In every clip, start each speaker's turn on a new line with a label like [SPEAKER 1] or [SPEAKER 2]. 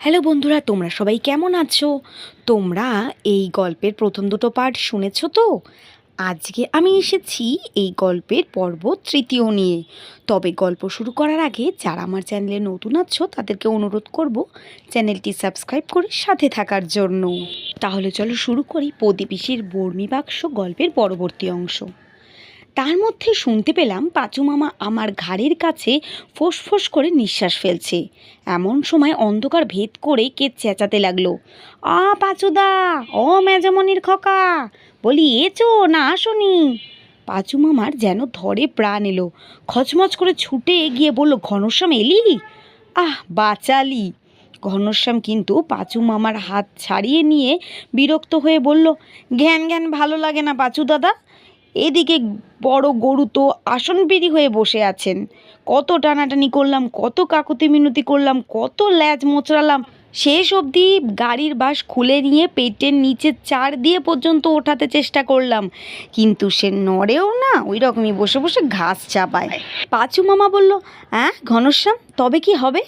[SPEAKER 1] Hello বন্ধুরা, তোমরা সবাই কেমন আছো? তোমরা এই গল্পের প্রথম দুটো পার্ট শুনেছো তো? আজকে আমি এসেছি এই গল্পের পর্ব তৃতীয় নিয়ে। তবে গল্প শুরু করার আগে যারা আমার চ্যানেলে নতুন আছো, তাদেরকে অনুরোধ করব চ্যানেলটি সাবস্ক্রাইব করে সাথে থাকার জন্য। তাহলে চলো শুরু করি প্রদীপিসির বর্মি বাক্স গল্পের পরবর্তী অংশ। তার মধ্যে শুনতে পেলাম পাঁচু মামা আমার ঘাড়ের কাছে ফোঁস করে নিঃশ্বাস ফেলছে। এমন সময় অন্ধকার ভেদ করে কে চেঁচাতে লাগল। আ, পাঁচুদা! ও মেজমনির খকা! বলি এচো না আসনি! পাঁচু মামার যেন ধরে প্রাণ এলো। খচমচ করে ছুটে গিয়ে বলল, ঘনশ্যাম এলি? আহ, বাঁচালি! ঘনশ্যাম কিন্তু পাঁচু মামার হাত ছাড়িয়ে নিয়ে বিরক্ত হয়ে বলল জ্ঞান জ্ঞান ভালো লাগে না পাঁচু দাদা। এদিকে বড় গরু তো আসন বেরি হয়ে বসে আছেন। কত টানাটানি করলাম, কত কাকুতি মিনতি করলাম, কত ল্যাজ মোচড়ালাম। শেষ অবধি গাড়ির বাস খুলে নিয়ে পেটের নিচে চার দিয়ে পর্যন্ত ওঠাতে চেষ্টা করলাম। কিন্তু সে নড়েও না ওই রকমই বসে বসে ঘাস চাপায়। পাঁচু মামা বলল হ্যাঁ ঘনশ্যাম, তবে কি হবে?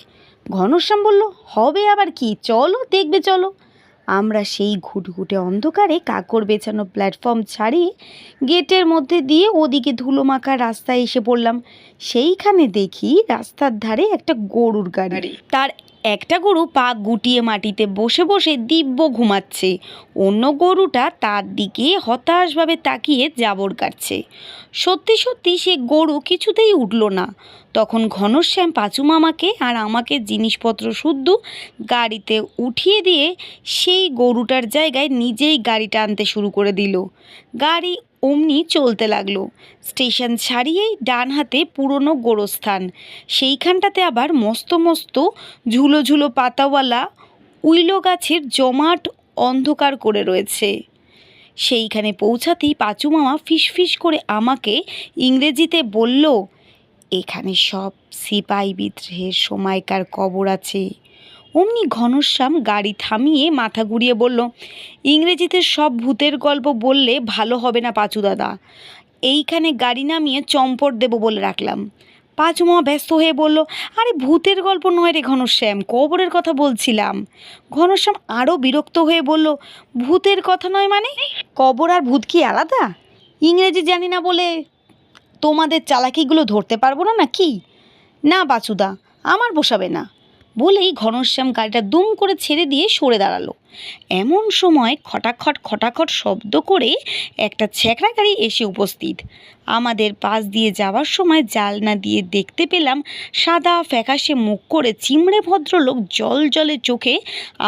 [SPEAKER 1] ঘনশ্যাম বলল, হবে আবার কি? চলো, দেখবে চলো। আমরা সেই ঘুটঘুটে অন্ধকারে কাকর বেছানো প্ল্যাটফর্ম ছাড়িয়ে গেটের মধ্যে দিয়ে ওদিকে ধুলো মাখা রাস্তায় এসে পড়লাম। সেইখানে দেখি রাস্তার ধারে একটা গরুর গাড়ি। তার একটা গরু পা গুটিয়ে মাটিতে বসে বসে দিব্য ঘুমাচ্ছে। অন্য গরুটা তার দিকে হতাশভাবে তাকিয়ে জাবর কাটছে। সত্যি সত্যি সে গরু কিছুতেই উঠল না। তখন ঘনশ্যাম পাঁচু মামাকে আর আমাকে জিনিসপত্র শুদ্ধ গাড়িতে উঠিয়ে দিয়ে সেই গরুটার জায়গায় নিজেই গাড়িটা আনতে শুরু করে দিল। গাড়ি অমনি চলতে লাগল। স্টেশন ছাড়িয়েই ডান হাতে পুরনো গোরস্থান। সেইখানটাতে আবার মস্ত মস্ত ঝুলো ঝুলো পাতাওয়ালা উইলো গাছের জমাট অন্ধকার করে রয়েছে। সেইখানে পৌঁছাতেই পাঁচু মামা ফিসফিস করে আমাকে ইংরেজিতে বলল, এখানে সব সিপাই বিদ্রোহের সময়কার কবর আছে। অমনি ঘনশ্যাম গাড়ি থামিয়ে মাথা ঘুরিয়ে বলল, ইংরেজিতে সব ভূতের গল্প বললে ভালো হবে না পাঁচু দাদা। এইখানে গাড়ি নামিয়ে চম্পট দেবো বলে রাখলাম। পাঁচু মামা ব্যস্ত হয়ে বলল, আরে ভূতের গল্প নয় রে ঘনশ্যাম, কবরের কথা বলছিলাম। ঘনশ্যাম আরও বিরক্ত হয়ে বলল, ভূতের কথা নয় মানে? কবর আর ভূত কি আলাদা? ইংরেজি জানি না বলে তোমাদের চালাকিগুলো ধরতে পারব না না কি না বাচুদা আমার বসাবে না। বলেই ঘনশ্যাম গাড়িটা দুম করে ছেড়ে দিয়ে সরে দাঁড়াল। এমন সময় খটাখট খটাখট শব্দ করে একটা ছ্যাঁকড়া গাড়ি এসে উপস্থিত। আমাদের পাশ দিয়ে যাওয়ার সময় জালনা দিয়ে দেখতে পেলাম সাদা ফ্যাকাশে মুখ করে চিমড়ে ভদ্রলোক জল জলে চোখে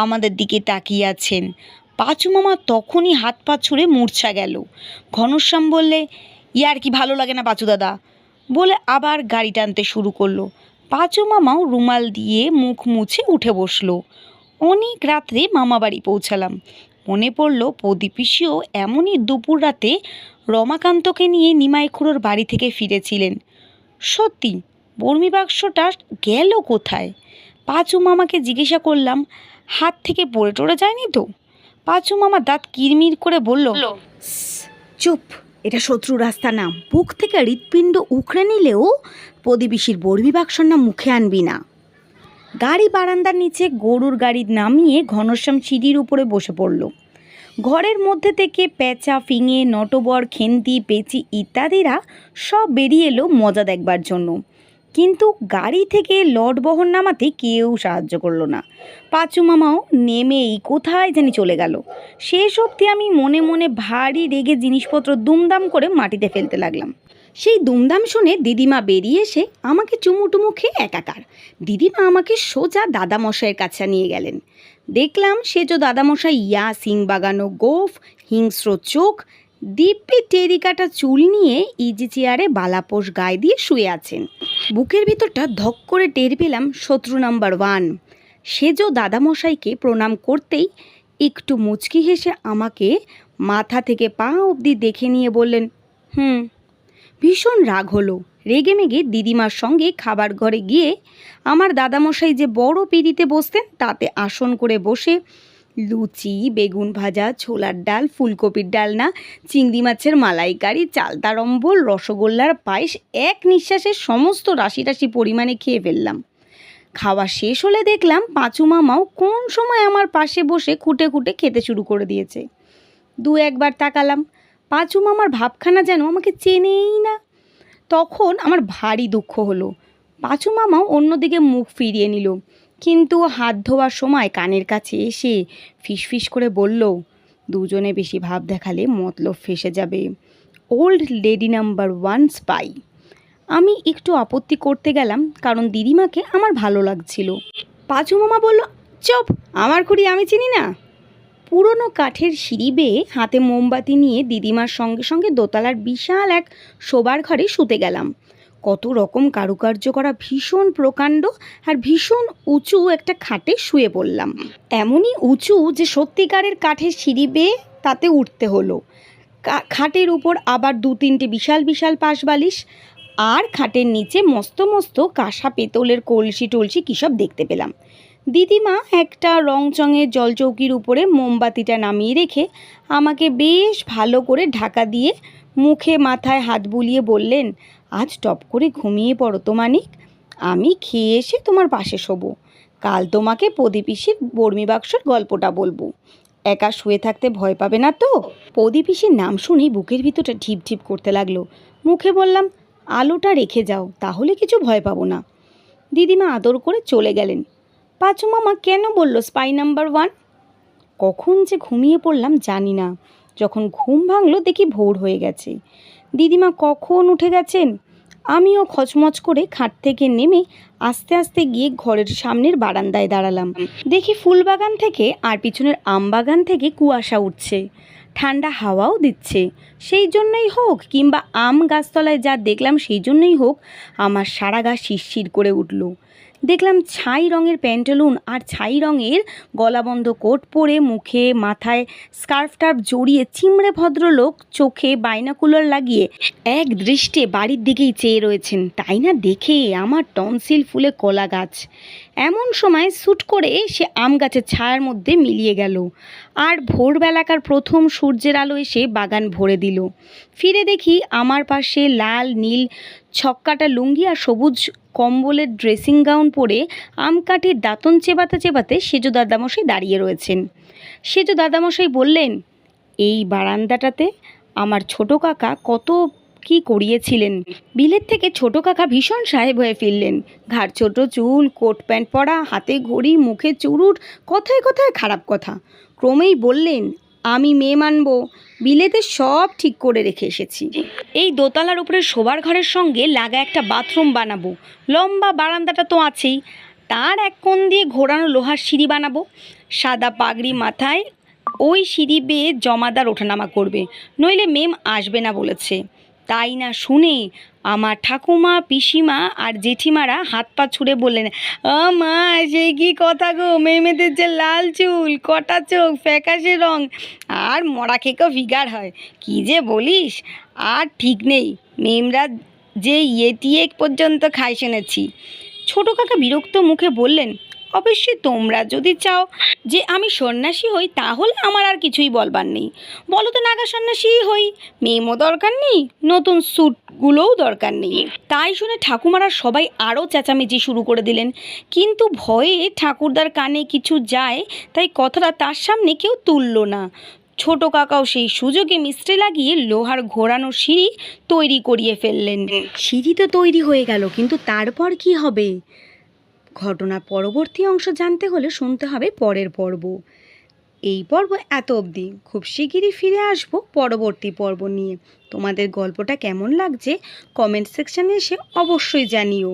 [SPEAKER 1] আমাদের দিকে তাকিয়ে আছেন। পাঁচু মামা তখনই হাত পা ছুঁড়ে মূর্ছা গেল। ঘনশ্যাম বললে, ইয়ার কি ভালো লাগে না পাঁচু দাদা? বলে আবার গাড়ি টানতে শুরু করল। পাঁচু মামাও রুমাল দিয়ে মুখ মুছে উঠে বসল। অনেক রাত্রে মামা বাড়ি পৌঁছালাম। মনে পড়ল প্রদীপিসিও এমনই দুপুর রাতে রমাকান্তকে নিয়ে নিমাই নিমাইখুড়োর বাড়ি থেকে ফিরেছিলেন। সত্যি বর্মি বাক্সটা গেল কোথায়? পাঁচু মামাকে জিজ্ঞাসা করলাম হাত থেকে পড়ে টড়ে যায়নি তো? পাঁচু মামা দাঁত কিরমির করে বলল চুপ। এটা শত্রু রাস্তা না। বুক থেকে হৃৎপিণ্ড উখড়ে নিলেও প্রতিবেশীর বর্মি না মুখে আনবি না। গাড়ি বারান্দার নিচে গরুর গাড়ি নামিয়ে ঘনশ্যাম সিঁড়ির উপরে বসে পড়ল। ঘরের মধ্যে থেকে পেঁচা, ফিঙে, নটবর, খেন্তি, পেঁচি ইত্যাদিরা সব বেরিয়ে এলো মজা দেখবার জন্য। কিন্তু গাড়ি থেকে লড বহন নামাতে কেউ সাহায্য করল না। পাঁচু মামাও নেমেই কোথায় জানি চলে গেল। শেষ অবধি আমি মনে মনে ভারী রেগে জিনিসপত্র দুমদাম করে মাটিতে ফেলতে লাগলাম। সেই দুমদাম শুনে দিদিমা বেরিয়ে এসে আমাকে চুমুটুমু খেয়ে একাকার। দিদিমা আমাকে সোজা দাদামশাইয়ের কাছে নিয়ে গেলেন। দেখলাম সে যে দাদামশাই ইয়া সিং বাগানো গোফ, হিংস্র চোখ দিব্যি টেরিকাটা চুল নিয়ে ইজি চেয়ারে বালাপোষ গায়ে দিয়ে শুয়ে আছেন। বুকের ভিতরটা ধক করে টের পেলাম শত্রু নাম্বার ওয়ান। সেজো দাদামশাইকে প্রণাম করতেই একটু মুচকি হেসে আমাকে মাথা থেকে পা অবধি দেখে নিয়ে বললেন, হুম। ভীষণ রাগ হলো। রেগে মেগে দিদিমার সঙ্গে খাবার ঘরে গিয়ে আমার দাদামশাই যে বড় পিড়িতে বসতেন তাতে আসন করে বসে লুচি, বেগুন ভাজা, ছোলার ডাল, ফুলকপির ডালনা, চিংড়ি মাছের মালাইকারি চালতারম্বল রসগোল্লার পায়েস, এক নিঃশ্বাসে সমস্ত রাশি রাশি পরিমাণে খেয়ে ফেললাম। খাওয়া শেষ হলে দেখলাম পাঁচু মামাও কোন সময় আমার পাশে বসে খুঁটে খুঁটে খেতে শুরু করে দিয়েছে। দু একবার তাকালাম, পাঁচু মামার ভাবখানা যেন আমাকে চেনেই না। তখন আমার ভারী দুঃখ হলো। পাঁচু মামাও অন্যদিকে মুখ ফিরিয়ে নিল। কিন্তু হাত ধোয়ার সময় কানের কাছে এসে ফিসফিস করে বলল, দুজনে বেশি ভাব দেখালে মতলব ফেসে যাবে। Old lady number one spy. আমি একটু আপত্তি করতে গেলাম, কারণ দিদিমাকে আমার ভালো লাগছিল। পাঁচু মামা বলল, চপ, আমার খুঁড়ি আমি চিনি না। পুরনো কাঠের সিঁড়ি বেয়ে হাতে মোমবাতি নিয়ে দিদিমার সঙ্গে সঙ্গে দোতলার বিশাল এক শোবার ঘরে শুতে গেলাম। কত রকম কারুকার্য করা ভীষণ প্রকাণ্ড আর ভীষণ উঁচু একটা খাটে শুয়ে পড়লাম। এমনই উঁচু যে সত্যিকারের কাঠের সিঁড়ি বেয়ে তাতে উঠতে হলো। খাটের উপর আবার দু তিনটে বিশাল বিশাল পাশ বালিশ আর খাটের নিচে মস্ত মস্ত কাঁসা পেতলের কলসি টলসি কী সব দেখতে পেলাম। দিদিমা একটা রংচঙের জলচৌকির উপরে মোমবাতিটা নামিয়ে রেখে আমাকে বেশ ভালো করে ঢাকা দিয়ে মুখে মাথায় হাত বুলিয়ে বললেন আজ টপ করে ঘুমিয়ে পড়ো তো মানিক। আমি খেয়ে এসে তোমার পাশে শোবো। কাল তোমাকে প্রদীপিসির বর্মি বাক্সর গল্পটা বলব। একা শুয়ে থাকতে ভয় পাবে না তো? প্রদীপিসির নাম শুনেই বুকের ভিতরটা ঢিপ ঢিপ করতে লাগল। মুখে বললাম, আলোটা রেখে যাও, তাহলে কিছু ভয় পাবো না। দিদিমা আদর করে চলে গেলেন। পাঁচু মামা, কেন বলল স্পাই নাম্বার ওয়ান কখন যে ঘুমিয়ে পড়লাম জানি না। যখন ঘুম ভাঙলো দেখি ভোর হয়ে গেছে। দিদিমা কখন উঠে গেছেন? আমিও খচমচ করে খাট থেকে নেমে আস্তে আস্তে গিয়ে ঘরের সামনের বারান্দায় দাঁড়ালাম। দেখি ফুলবাগান থেকে আর পিছনের আম বাগান থেকে কুয়াশা উঠছে। ঠান্ডা হাওয়াও দিচ্ছে। সেই জন্যই হোক কিংবা আম গাছতলায় যা দেখলাম সেই জন্যই হোক আমার সারা গা শিরশির করে উঠল। দেখলাম ছাই রঙের প্যান্টালুন আর ছাই রঙের গলাবন্ধ কোট পরে মুখে মাথায় স্কার্ফ টার্ফ জড়িয়ে চিমড়ে ভদ্রলোক চোখে বাইনাকুলার লাগিয়ে এক দৃষ্টে বাড়ির দিকেই চেয়ে রয়েছেন। তাই না দেখে আমার টনসিল ফুলে কলা গাছ এমন সময় শ্যুট করে সে আম গাছের ছায়ার মধ্যে মিলিয়ে গেল। আর ভোরবেলাকার প্রথম সূর্যের আলো এসে বাগান ভরে দিল। ফিরে দেখি আমার পাশে লাল, নীল, ছক্কাটা লুঙ্গি আর সবুজ কম্বলের ড্রেসিং গাউন পরে আম কাঠির দাঁতন চেবাতে চেবাতে সেজো দাদামশাই দাঁড়িয়ে রয়েছেন। সেজো দাদামশাই বললেন, এই বারান্দাটাতে আমার ছোট কাকা কত কি করিয়েছিলেন? বিলের থেকে ছোট কাকা ভীষণ সাহেব হয়ে ফিরলেন। ঘাড় ছোট, চুল, কোট প্যান্ট পরা, হাতে ঘড়ি, মুখে চুরুট, কথায় কথায় খারাপ কথা। ক্রমেই বললেন, আমি মেয়ে মানব, বিলেতে সব ঠিক করে রেখে এসেছি। এই দোতলার উপরে শোবার ঘরের সঙ্গে লাগা একটা বাথরুম বানাবো। লম্বা বারান্দাটা তো আছেই। তার এক কোণ দিয়ে ঘোরানো লোহার সিঁড়ি বানাবো। সাদা পাগড়ি মাথায় ওই সিঁড়ি বেয়ে জমাদার ওঠানামা করবে। নইলে মেম আসবে না বলেছে। তাই না শুনে আমার ঠাকুমা, পিসিমা আর জেঠিমারা হাত পা ছুঁড়ে বললেন মা, সেই কি কথা গো? মেমেদের যে লাল চুল, কটা চোখ, ফ্যাকাশে রং, আর মরা খেকেও ফিগার হয়, কি যে বলিস? আর ঠিক নেই, মেমরা যে ইয়েটিয়ে পর্যন্ত খাই শুনেছি। ছোটো কাকা বিরক্ত মুখে বললেন অবশ্যই তোমরা যদি চাও যে আমি সন্ন্যাসী হই, তাহলে আমার আর কিছুই বলবার নেই। বলো তো নাগা সন্ন্যাসীই হই মেমও দরকার নেই, নতুন স্যুটগুলোও দরকার নেই। তাই শুনে ঠাকুমারা সবাই আরও চেঁচামেচি শুরু করে দিলেন। কিন্তু ভয়ে ঠাকুরদার কানে কিছু যায়, তাই কথাটা তার সামনে কেউ তুলল না। ছোট কাকাও সেই সুযোগে মিস্ত্রি লাগিয়ে লোহার ঘোরানো সিঁড়ি তৈরি করিয়ে ফেললেন। সিঁড়ি তো তৈরি হয়ে গেল, কিন্তু তারপর কি হবে? ঘটনার পরবর্তী অংশ জানতে হলে শুনতে হবে পরের পর্ব। এই পর্ব এত অবধি। খুব শিগগিরই ফিরে আসব পরবর্তী পর্ব নিয়ে। তোমাদের গল্পটা কেমন লাগছে? কমেন্ট সেকশানে এসে অবশ্যই জানিও।